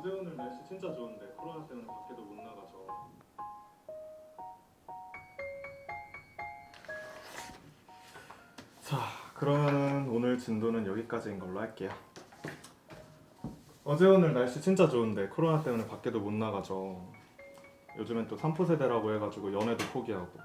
어제 오늘 날씨 진짜 좋은데 코로나 때문에 밖에도 못 나가죠. 자, 그러면은 오늘 진도는 여기까지인 걸로 할게요. 어제 오늘 날씨 진짜 좋은데 코로나 때문에 밖에도 못 나가죠. 요즘엔 또 3포 세대라고 해가지고 연애도 포기하고.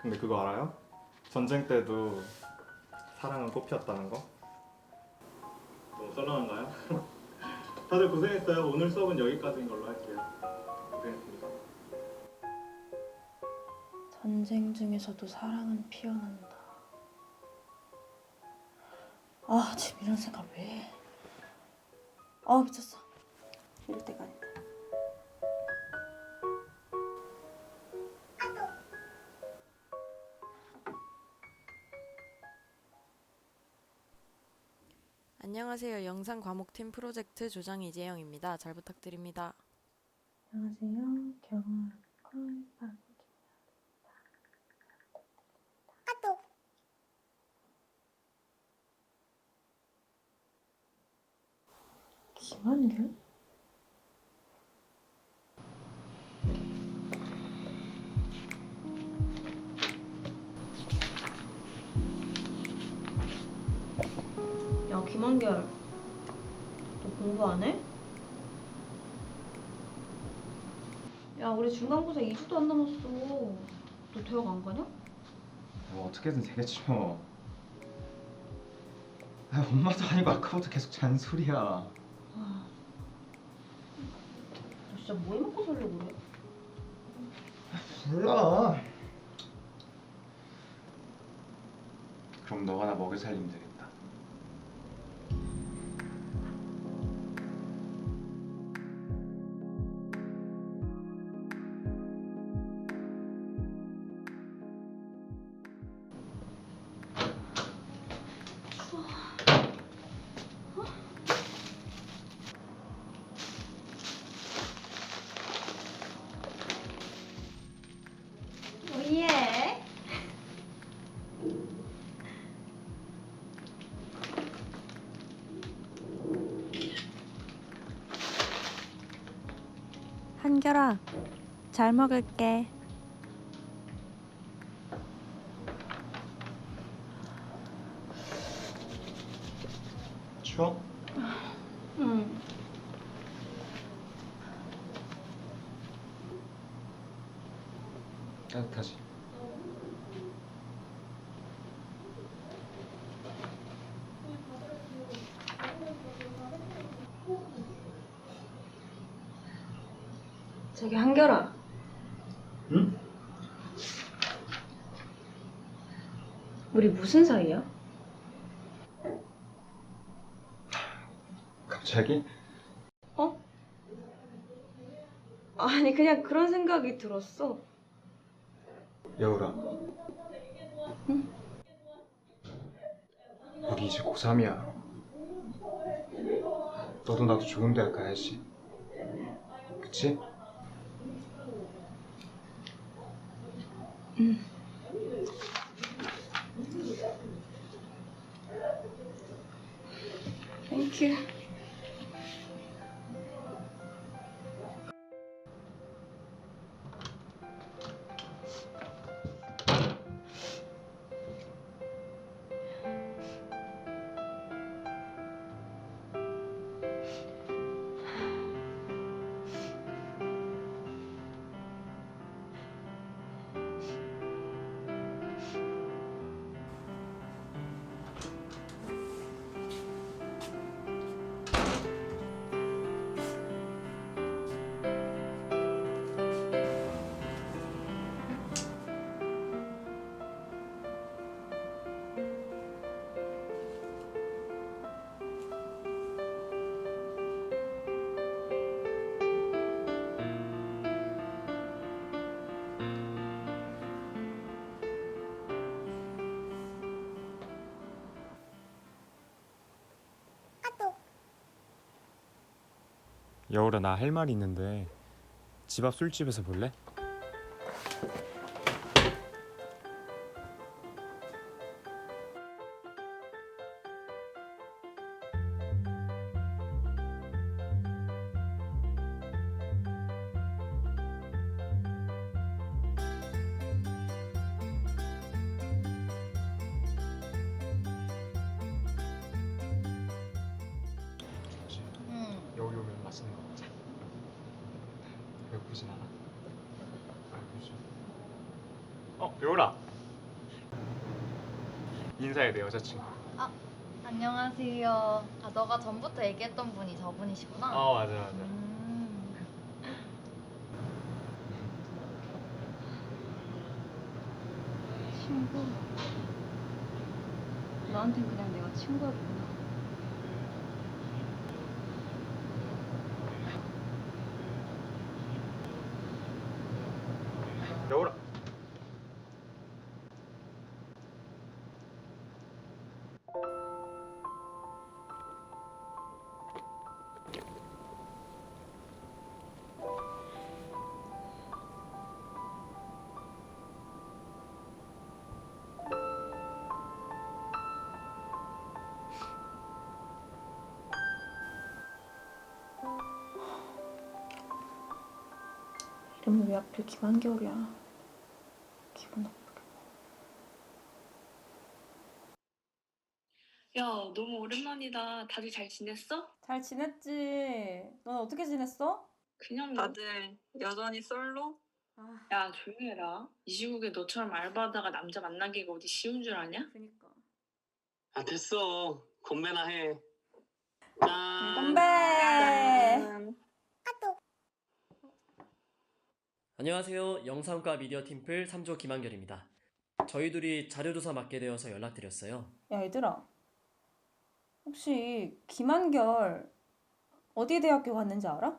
근데 그거 알아요? 전쟁 때도 사랑은 꽃피었다는 거? 너무 썰렁한가요? 다들 고생했어요. 오늘 수업은 여기까지인 걸로 할게요. 고생했습니다. 전쟁 중에서도 사랑은 피어난다. 아, 지금 이런 생각 왜 해? 아, 미쳤어. 이럴 때가 아니다. 안녕하세요. 영상 과목팀 프로젝트 조장 이재영입니다. 잘 부탁드립니다. 안녕하세요. 경원 콜 김한결? 김한결 너 공부 안 해? 야 우리 중간고사 2주도 안 남았어 너 대학 안 가냐? 뭐 어떻게든 되겠지 뭐. 아, 엄마도 아니고 아까부터 계속 잔소리야. 너 진짜 뭐 해먹고 살려고 그래? 몰라. 그럼 너가 나 먹여 살리면 한결아, 잘 먹을게. 추워? 응 따뜻하지. 저기 한결아 응? 우리 무슨 사이야? 갑자기? 어? 아니 그냥 그런 생각이 들었어 여울아. 응? 우리 이제 고3이야. 너도 나도 좋은 대학 가야지. 그치? Thank you. 여울아 나 할 말이 있는데 집 앞 술집에서 볼래? 어, 요라. 인사해 내 여자친구. 안녕하세요. 아, 너가 전부터 얘기했던 분이 저분이시구나. 어, 맞아 맞아. 음. 친구. 너한텐 그냥 내가 친구였구 이름이 왜 하필 김한겨울이야. 기분 나쁘게. 야, 너무 오랜만이다. 다들 잘 지냈어? 잘 지냈지? 넌 어떻게 지냈어? 그냥 다들 여전히 솔로? 아, 야, 조용히 해라. 이 시국에 너처럼 알바하다가 남자 만나기가 어디 쉬운 줄 아냐? 그니까. 아 됐어 건배나 해 짠. 건배! 안녕하세요. 영상과 미디어 팀플 3조 김한결입니다. 저희 둘이 자료조사 맡게 되어서 연락드렸어요. 야, 얘들아. 혹시 김한결 어디 대학교 갔는지 알아?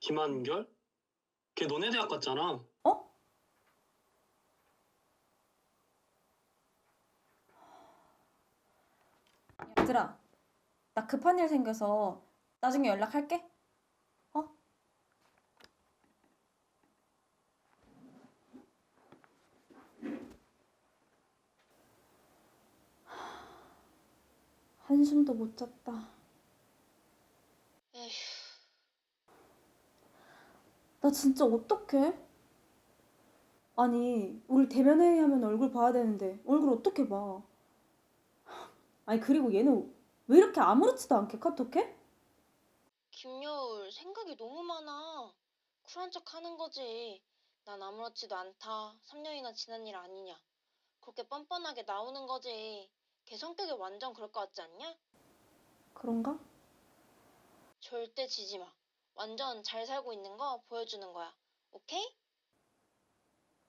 김한결? 걔 너네 대학 갔잖아 어? 얘들아, 나 급한 일 생겨서 나중에 연락할게. 어? 한숨도 못 잤다. 나 진짜 어떡해? 아니, 우리 대면 회의하면 얼굴 봐야 되는데 얼굴 어떻게 봐? 아니 그리고 얘는 왜 이렇게 아무렇지도 않게 카톡해? 김여울 생각이 너무 많아. 쿨한 척 하는 거지. 난 아무렇지도 않다. 3년이나 지난 일 아니냐. 그렇게 뻔뻔하게 나오는 거지. 걔 성격이 완전 그럴 것 같지 않냐? 그런가? 절대 지지 마. 완전 잘 살고 있는 거 보여주는 거야. 오케이?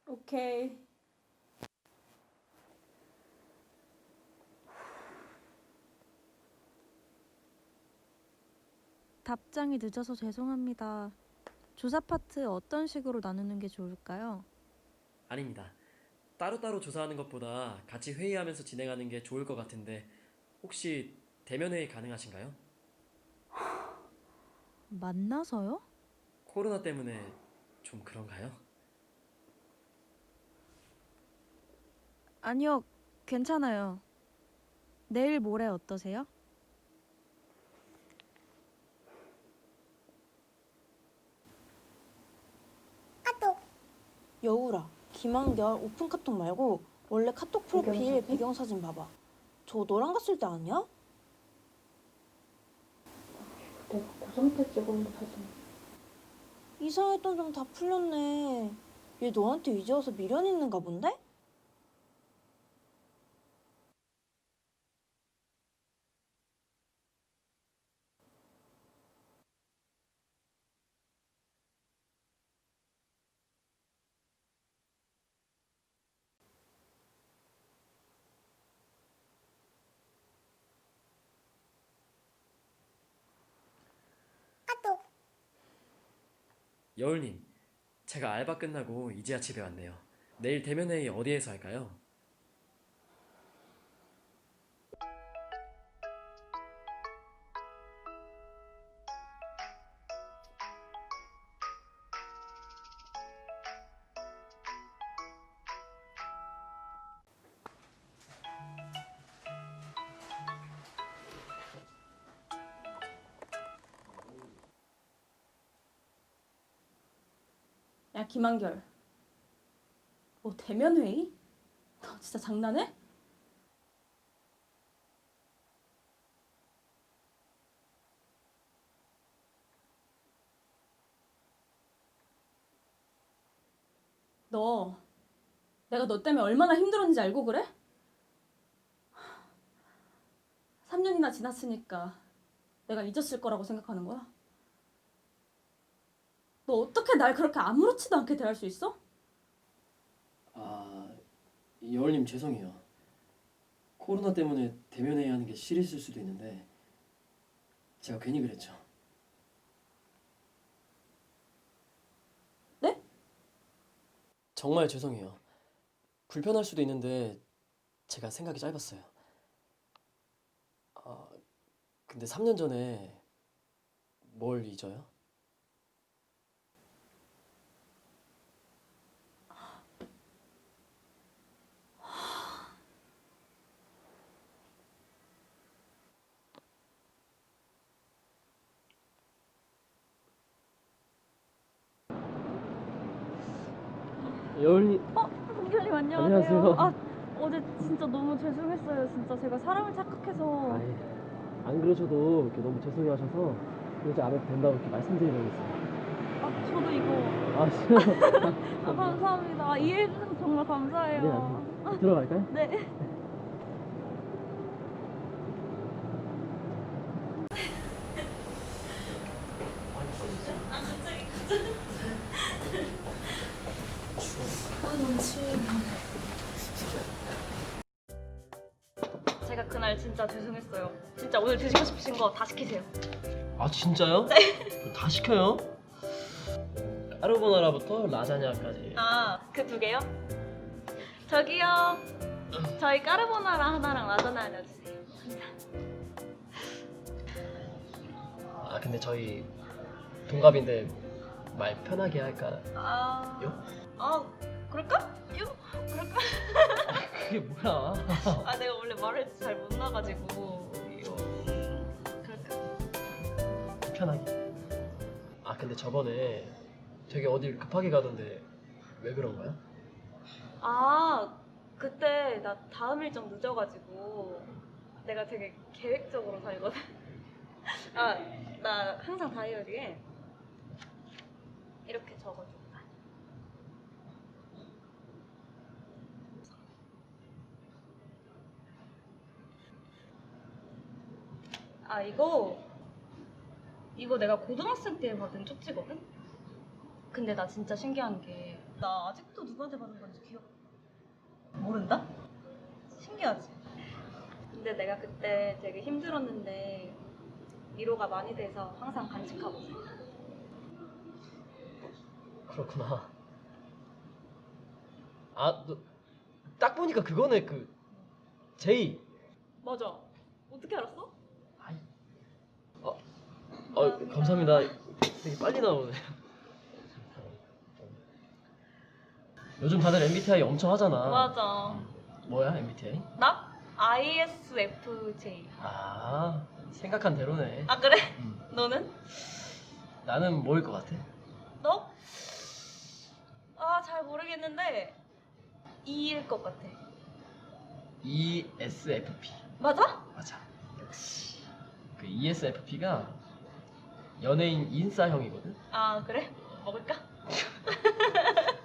오케이. 답장이 늦어서 죄송합니다. 조사 파트 어떤 식으로 나누는 게 좋을까요? 아닙니다. 따로따로 조사하는 것보다 같이 회의하면서 진행하는 게 좋을 것 같은데 혹시 대면 회의 가능하신가요? 만나서요? 코로나 때문에 좀 그런가요? 아니요, 괜찮아요. 내일 모레 어떠세요? 여울아, 김한결 오픈 카톡 말고 원래 카톡 프로필 배경사진? 배경 사진 봐봐. 저 너랑 갔을 때 아니야? 내가 고3 때 찍은 사진. 이상했던 점 다 풀렸네. 얘 너한테 이제 와서 미련 있는가 본데? 여울님, 제가 알바 끝나고 이제야 집에 왔네요. 내일 대면 회의 어디에서 할까요? 야 김한결 뭐 대면 회의? 너 진짜 장난해? 너 내가 너 때문에 얼마나 힘들었는지 알고 그래? 3년이나 지났으니까 내가 잊었을 거라고 생각하는 거야? 너 어떻게 날 그렇게 아무렇지도 않게 대할 수 있어? 아, 여울님 죄송해요. 코로나 때문에 대면회의 하는 게 싫으실 수도 있는데 제가 괜히 그랬죠. 네? 정말 죄송해요. 불편할 수도 있는데 제가 생각이 짧았어요. 아, 근데 3년 전에 뭘 잊어요? 여울님 선생님 안녕하세요. 안녕하세요. 아 어제 진짜 너무 죄송했어요. 진짜 제가 사람을 착각해서. 아이, 안 그러셔도 이렇게 너무 죄송해하셔서 이제 안 해도 된다고 이렇게 말씀드리려고 했어요. 아 저도 이거. 아, 싫어. 아 감사합니다. 아, 이해해 주셔서 정말 감사해요. 네, 들어갈까요? 네. 오늘 드시고 싶으신 거 다 시키세요. 아 진짜요? 네. 다 시켜요? 까르보나라부터 라자냐까지. 아, 그 두 개요? 저기요. 저희 까르보나라 하나랑 라자나 하나 주세요. 아 근데 저희 동갑인데 말 편하게 할까? 아, 요? 아, 그럴까? 요? 그럴까? 그게 뭐야? 아, 내가 원래 말을 잘 못 나가지고 편하게. 아 근데 저번에 되게 어딜 급하게 가던데 왜 그런 거야? 아, 그때 나 다음 일정 늦어가지고 내가 되게 계획적으로 살거든. 아, 나 항상 다이어리에 이렇게 적어줘. 아, 이거 이거 내가 고등학생 때 받은 쪽지거든? 근데 나 진짜 신기한 게 나 아직도 누구한테 받은 건지 기억 모른다? 신기하지? 근데 내가 그때 되게 힘들었는데 위로가 많이 돼서 항상 간직하고 있어. 그렇구나. 아, 너, 딱 보니까 그거네 그 제이. 맞아. 어떻게 알았어? 어 감사합니다. 되게 빨리 나오네. 요즘 다들 MBTI 엄청 하잖아. 맞아. 뭐야 MBTI? 나? ISFJ. 아 생각한 대로네. 아 그래? 음. 너는? 나는 뭐일 것 같아? 너? 아 잘 모르겠는데 E일 것 같아. ESFP. 맞아? 맞아. 그 ESFP가 연예인 인싸형이거든. 아 그래? 먹을까?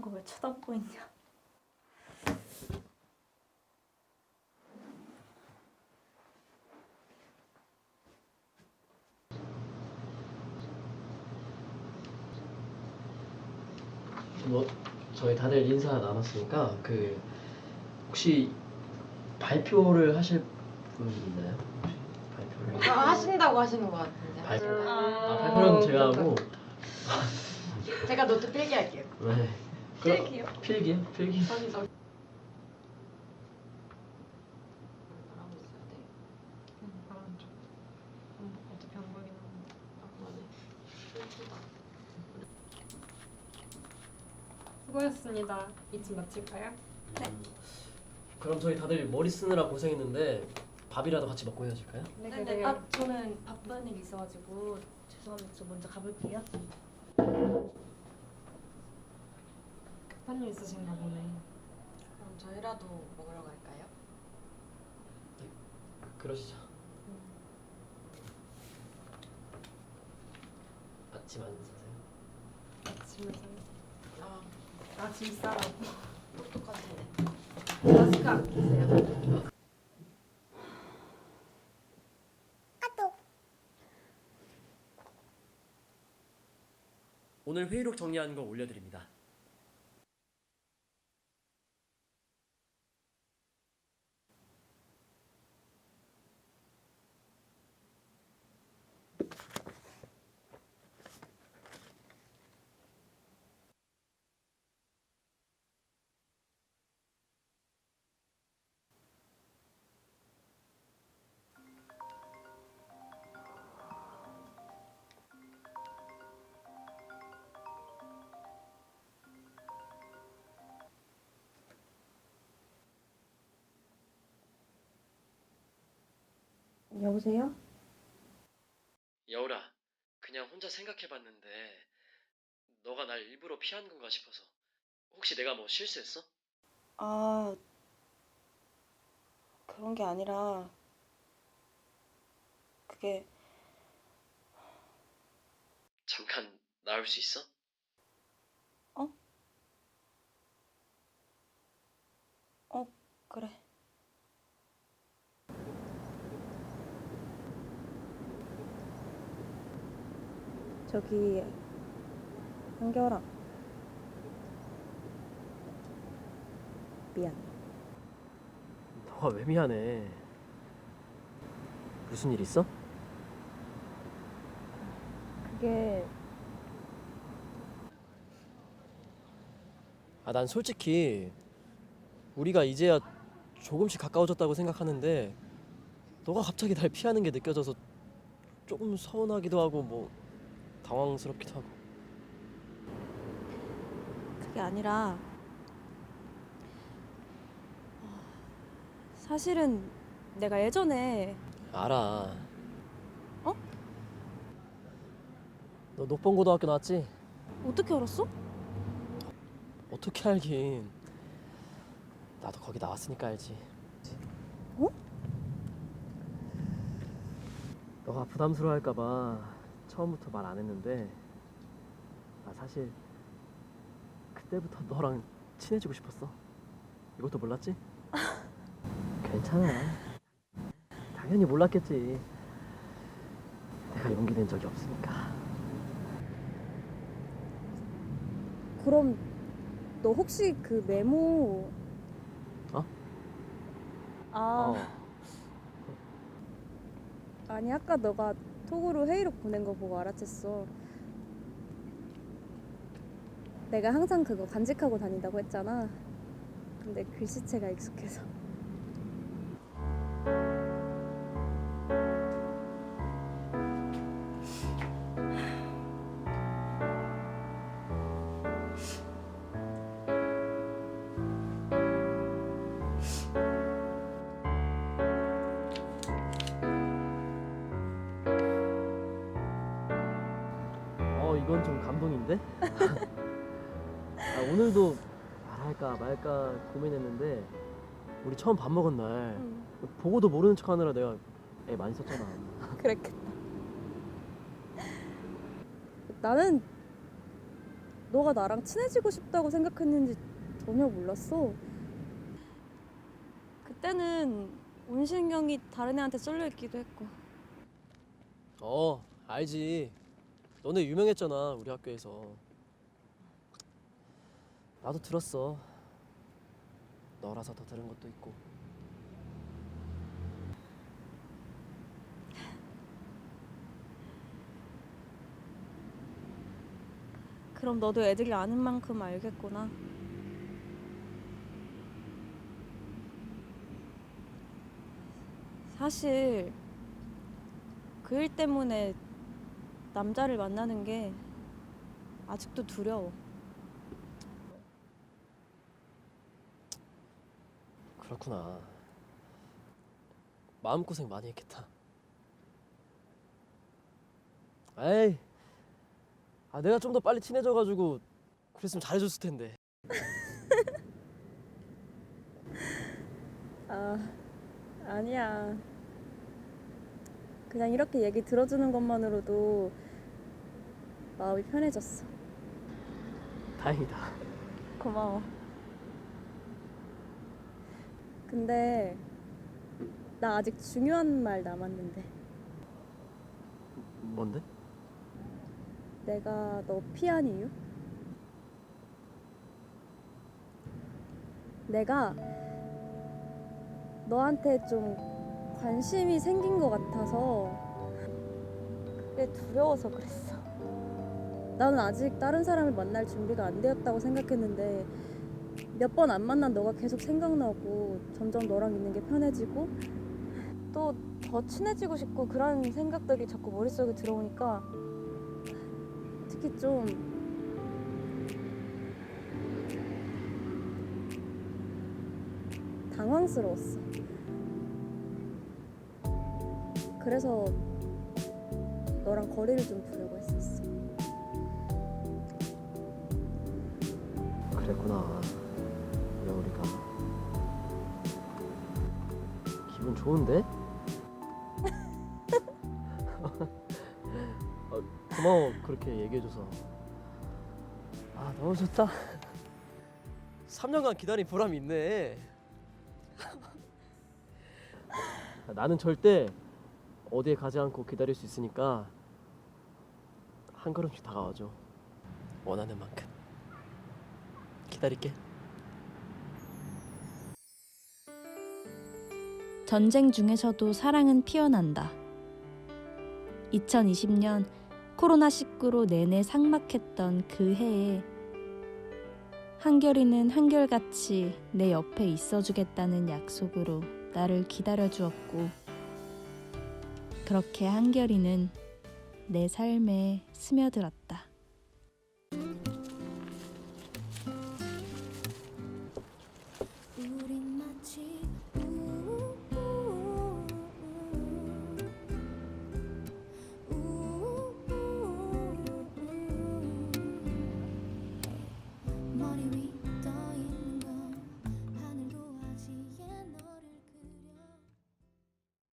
이런 거 왜 쳐다보고 있냐? 뭐 저희 다들 인사 나눴으니까 그 혹시 발표를 하실 분 있나요? 혹시 발표를 아, 하신다고 하시는 것 같은데. 발표. 아, 아 발표는 제가 하고 제가 노트 필기할게요. 네. 필기요? 필기요? 필기. 수고하셨습니다. 이쯤 마칠까요? 그럼 저희 다들 머리 쓰느라 고생했는데 밥이라도 같이 먹고 헤어질까요? 네네. 아 저는 바쁜 일 있어가지고 죄송합니다. 저 먼저 가볼게요. 급한 일 있으신가 보네. 그럼 저희라도 먹으러 갈까요? 그러시죠. 아침 안 사세요? 짐을 싸. 아, 아짐 싸라고. 똑똑하시네. 마스크 안 끼세요? 오늘 회의록 정리하는 거 올려드립니다. 여보세요? 여울아, 그냥 혼자 생각해봤는데 너가 날 일부러 피한 건가 싶어서 혹시 내가 뭐 실수했어? 아 그런 게 아니라 그게 잠깐 나올 수 있어? 그래. 저기 한결아 미안. 너가 왜 미안해? 무슨 일 있어? 그게 아, 난 솔직히 우리가 이제야 조금씩 가까워졌다고 생각하는데 너가 갑자기 날 피하는 게 느껴져서 조금 서운하기도 하고 뭐 당황스럽기도 하고 그게 아니라 사실은 내가 예전에 알아. 어? 너 녹봉고등학교 나왔지? 어떻게 알았어? 어떻게 알긴. 나도 거기 나왔으니까 알지. 어? 너가 부담스러워할까봐 처음부터 말 안 했는데 나 사실 그때부터 너랑 친해지고 싶었어. 이것도 몰랐지? 괜찮아. 당연히 몰랐겠지. 내가 용기 낸 적이 없으니까. 그럼 너 혹시 그 메모 어? 아 어. 아니 아까 너가 톡으로 회의록 보낸 거 보고 알아챘어. 내가 항상 그거 간직하고 다닌다고 했잖아. 근데 글씨체가 익숙해서. 처음 밥 먹은 날 응, 보고도 모르는 척 하느라 내가 애 많이 썼잖아 그랬겠다. 나는 너가 나랑 친해지고 싶다고 생각했는지 전혀 몰랐어. 그때는 온신경이 다른 애한테 쏠려 있기도 했고. 어 알지 너네 유명했잖아 우리 학교에서 나도 들었어 너라서 더 들은 것도 있고 그럼 너도 애들이 아는 만큼 알겠구나. 사실 그 일 때문에 남자를 만나는 게 아직도 두려워. 그렇구나. 마음고생 많이 했겠다. 에이, 아 내가 좀 더 빨리 친해져 가지고 그랬으면 잘해 줬을 텐데. 아, 아니야. 그냥 이렇게 얘기 들어주는 것만으로도 마음이 편해졌어. 다행이다. 고마워. 근데 나 아직 중요한 말 남았는데 뭔데? 내가 너 피한 이유? 내가 너한테 좀 관심이 생긴 것 같아서 그게 두려워서 그랬어. 나는 아직 다른 사람을 만날 준비가 안 되었다고 생각했는데 몇 번 안 만난 너가 계속 생각나고 점점 너랑 있는 게 편해지고 또 더 친해지고 싶고 그런 생각들이 자꾸 머릿속에 들어오니까 특히 좀 당황스러웠어. 그래서 너랑 거리를 좀 두려고 했었어. 그랬구나. 여우리가 기분 좋은데? 어, 고마워 그렇게 얘기해줘서. 아 너무 좋다. 3년간 기다린 보람이 있네. 나는 절대 어디에 가지 않고 기다릴 수 있으니까 한 걸음씩 다가와줘. 원하는 만큼. 기다릴게. 전쟁 중에서도 사랑은 피어난다. 2020년 코로나19로 내내 삭막했던 그 해에 한결이는 한결같이 내 옆에 있어주겠다는 약속으로 나를 기다려주었고, 그렇게 한결이는 내 삶에 스며들었다.